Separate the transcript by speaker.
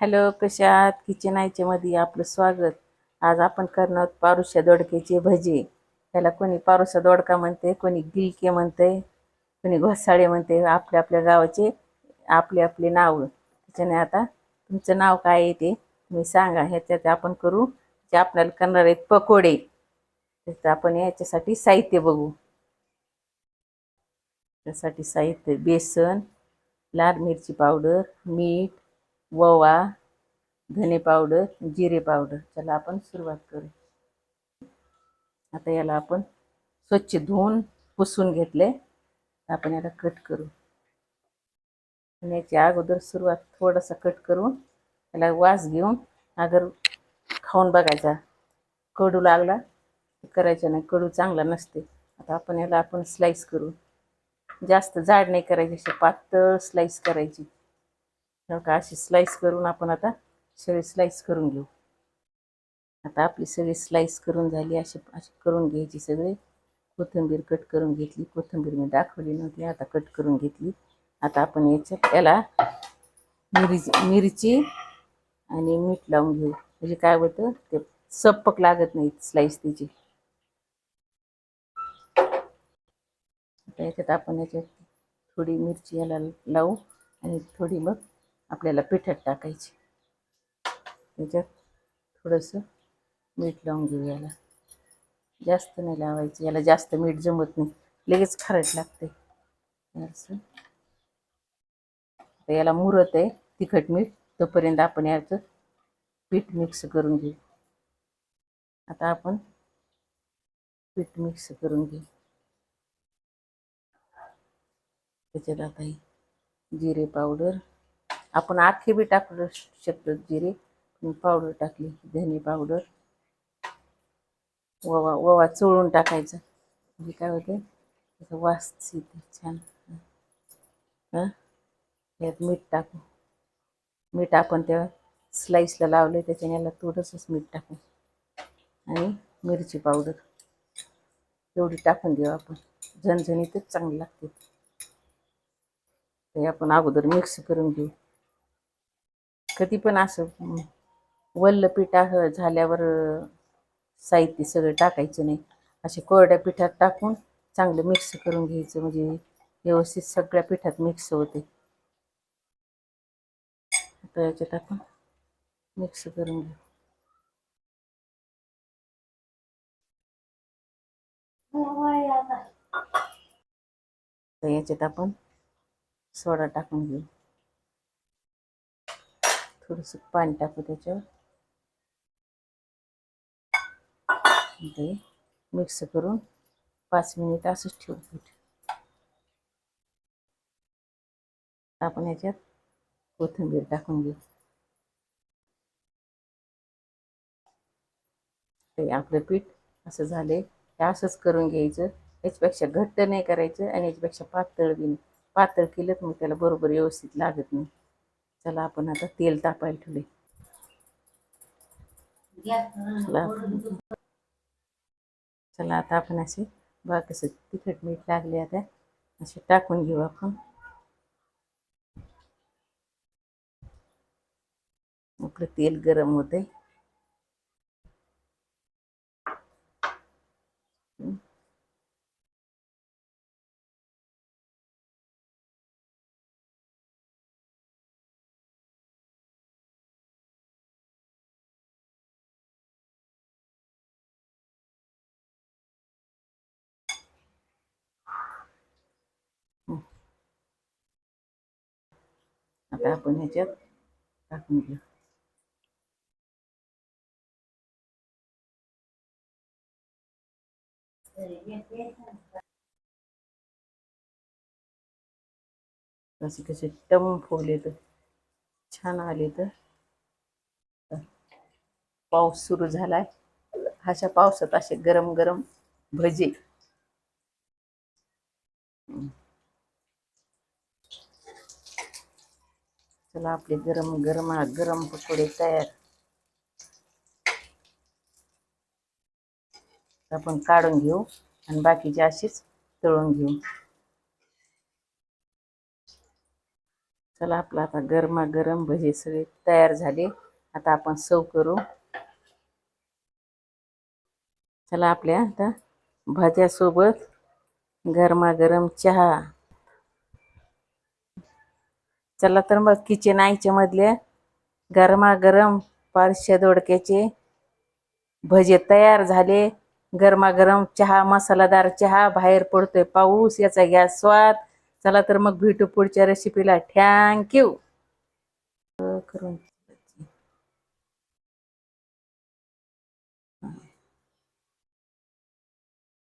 Speaker 1: Hello कशा आहात? Kitchen आयच्यामध्ये आपलं स्वागत. आज आपण करणार आहोत पारुशा दोडक्याचे भजे. त्याला कोणी पारुशा दोडका म्हणते कोणी गिलके म्हणते कोणी घोसाळे म्हणते आपल्या आपल्या गावाचे आपले आपले नाव. त्याच्याने आता तुमचं नाव काय आहे ते तुम्ही सांगा. ह्याच्यात आपण करू जे आपल्याला करणार आहेत पकोडे. तर आपण याच्यासाठी साहित्य बघू. त्यासाठी साहित्य बेसन लाल मिरची पावडर मीठ ओवा धने पावडर जिरे पावडर चला आपण सुरुवात करू आता याला आपण स्वच्छ धुवून पुसून घेतले. आपण याला कट करू. आणि याच्या अगोदर सुरुवात थोडासा कट करून त्याला वास घेऊन अगर खाऊन बघायचा कडू लागला करायचा नाही कडू चांगला नसते. आता आपण याला आपण स्लाईस करू. जास्त जाड नाही करायची अशी पातळ स्लाईस करायची. का अशी स्लाईस करून आपण आता सगळी स्लाईस करून घेऊ. आता आपली सगळी स्लाईस करून झाली अशी अशी करून घ्यायची सगळी. कोथिंबीर कट करून घेतली. कोथिंबीर मी दाखवली नव्हती आता कट करून घेतली. आता आपण याच्यात त्याला मिरची मिरची आणि मीठ लावून घेऊ. म्हणजे काय होतं ते सप्पक लागत नाही स्लाईस त्याची. आता याच्यात आपण याच्यात थोडी मिरची याला लावू आणि थोडी मग आपल्याला पिठात टाकायची. त्याच्यात थोडंसं मीठ लावून घेऊ याला. जास्त नाही लावायचं याला जास्त मीठ जमत नाही. लगेच खारट लागते. असं. याला मुरत आहे तिखट मीठ. तोपर्यंत आपण याचं पीठ मिक्स करून घेऊ. आता आपण पीठ मिक्स करून घेऊ. त्याच्यात आता जिरे पावडर आपण आखे बी टाकू शकतो जिरे पावडर टाकली धने पावडर. ओवा ओवा चोळून टाकायचा. म्हणजे काय होते वास येते छान. हां? यात मीठ टाकू. मीठ आपण त्या स्लाईसला लावले त्याच्याने याला थोडंसंच मीठ टाकू. आणि मिरची पावडर. एवढी टाकून देऊ आपण. झणझणीतच चांगली लागते. ते आपण अगोदर मिक्स करून घेऊ. कधी पण असं वल्ल पीठ झाल्यावर साहित्य सगळं टाकायचं नाही. असे कोरड्या पिठात टाकून चांगलं मिक्स करून घ्यायचं. म्हणजे व्यवस्थित सगळ्या पिठात मिक्स होते. आता याच्यात आपण मिक्स करून घेऊ. याच्यात आपण सोडा टाकून घेऊ. थोडंसं पाणी टाकू त्याच्यावर. ते मिक्स करून पाच मिनिट असंच ठेवू पीठ. आपण याच्यात कोथिंबीर टाकून घेऊ. ते आपलं पीठ असं झाले हे असंच करून घ्यायचं. याच्यापेक्षा घट्ट नाही करायचं आणि याच्यापेक्षा पातळ बी नाही. पातळ केलं तर मग त्याला बरोबर व्यवस्थित लागत नाही. चला आपण आता तेल तापायला ठेवले चला. चला आता आपण असे बघा कसं तिखट मीठ लागले आता. असे टाकून घेऊ आपण. आपलं तेल गरम होते हो. आता आपण ह्याच्यात टाकून घेऊ असे कसे टम फुगले तर छान आले तर. पाऊस सुरू झालाय. अशा पावसात असे गरम गरम भजे. चला आपले गरम गरम गरम पकोडे तयार. आपण काढून घेऊ आणि बाकीचे अशीच तळून घेऊ. चला आपला आता गरमागरम भजे सगळे तयार झाले. आता आपण सव करू. चला आपल्या आता भाज्यासोबत गरमागरम चहा. चला तर मग किचन आईच्या मधले गरमागरम पारशे दोडक्याचे भजे तयार झाले. गरमागरम चहा मसालादार चहा बाहेर पडतोय पाऊस याचा घ्या स्वाद. चला तर मग भेटू पुढच्या रेसिपीला थँक्यू करून